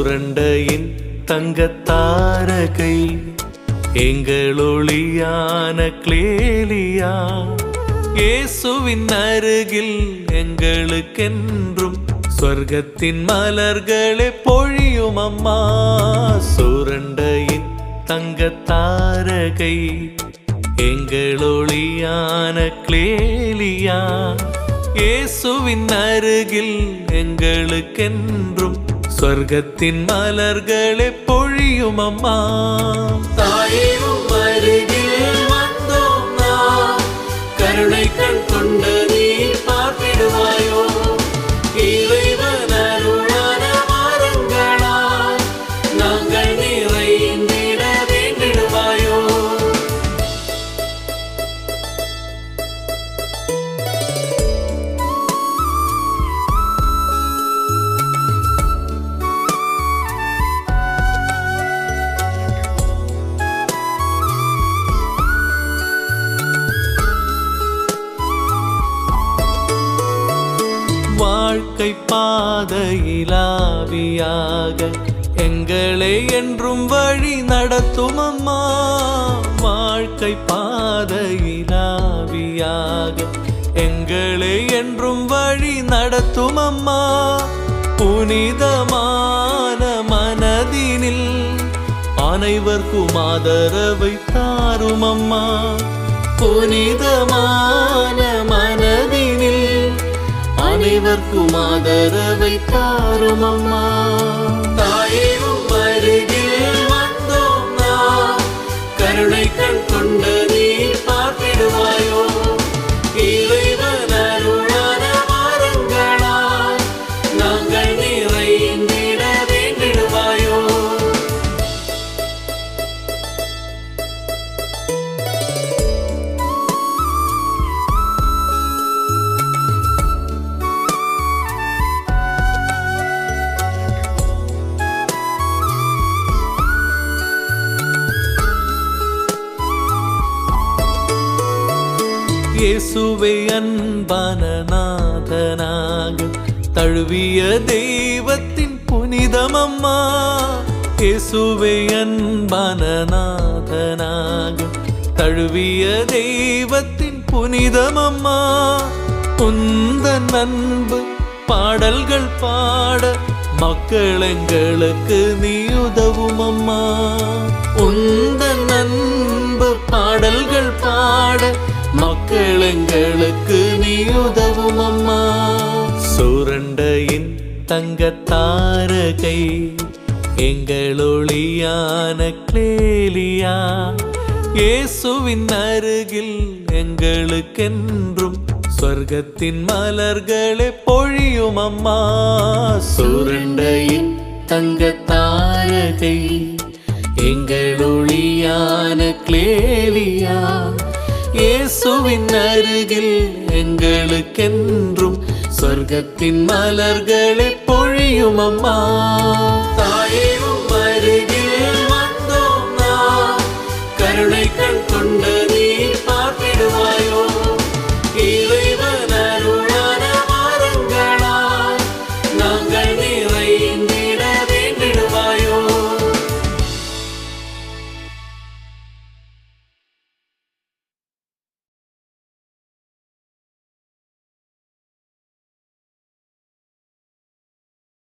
சுரண்டையின் தங்கத்தாரகை எங்களொளியான கிளேலியா இயேசுவின் அருகில் எங்களுக்கென்றும் சொர்க்கத்தின் மலர்களே பொழியும் அம்மா. சுரண்டையின் தங்கத்தாரகை எங்களொளியான கிளேலியா இயேசுவின் அருகில் எங்களுக்கென்றும் சொர்க்கத்தின் மலர்களை பொழியும் அம்மா. தாயும் அருகில் வந்தோம் கருணை கண் கொண்டு வாழ்க்கை பாதையிலாவியாக எங்களை என்றும் வழி நடத்தும் அம்மா வாழ்க்கை பாதையிலாவியாக எங்களை என்றும் வழி நடத்தும் அம்மா புனிதமான மனதினில் அனைவர்க்கும் ஆதரவை தாரும் அம்மா புனிதமான மனதில் அனைவர்க்கும் ஆதரவை தாரும் அம்மா. தாயும் அருகில் வந்தோம் கருணை கண் கொண்டு இயேசுவை அன்பான நாதனாக தழுவிய தெய்வத்தின் புனிதமம்மா. இயேசுவை அன்பான நாதனாக தழுவிய தெய்வத்தின் புனிதமம்மா. உந்த நண்பு பாடல்கள் பாட மக்கள் எங்களுக்கு நீ உதவும் அம்மா உந்தன் அன்பு பாடல்கள் பாட மக்கள் எங்களுக்கு நீ உதவும் அம்மா. சுரண்டையின் தங்கத்தாரகை எங்கள் ஒளியான கிளேலியா. இயேசுவின் அருகில் எங்களுக்கென்றும் சொர்க்கத்தின் மலர்களே பொழியும் அம்மா. சுரண்டையின் தங்கத்தாரகை எங்கள் ஒளியான கிளேலியா. இயேசுவின் அருகில் எங்களுக்கென்றும் சொர்க்கத்தின் மலர்களை பொழியும் அம்மா. தாயே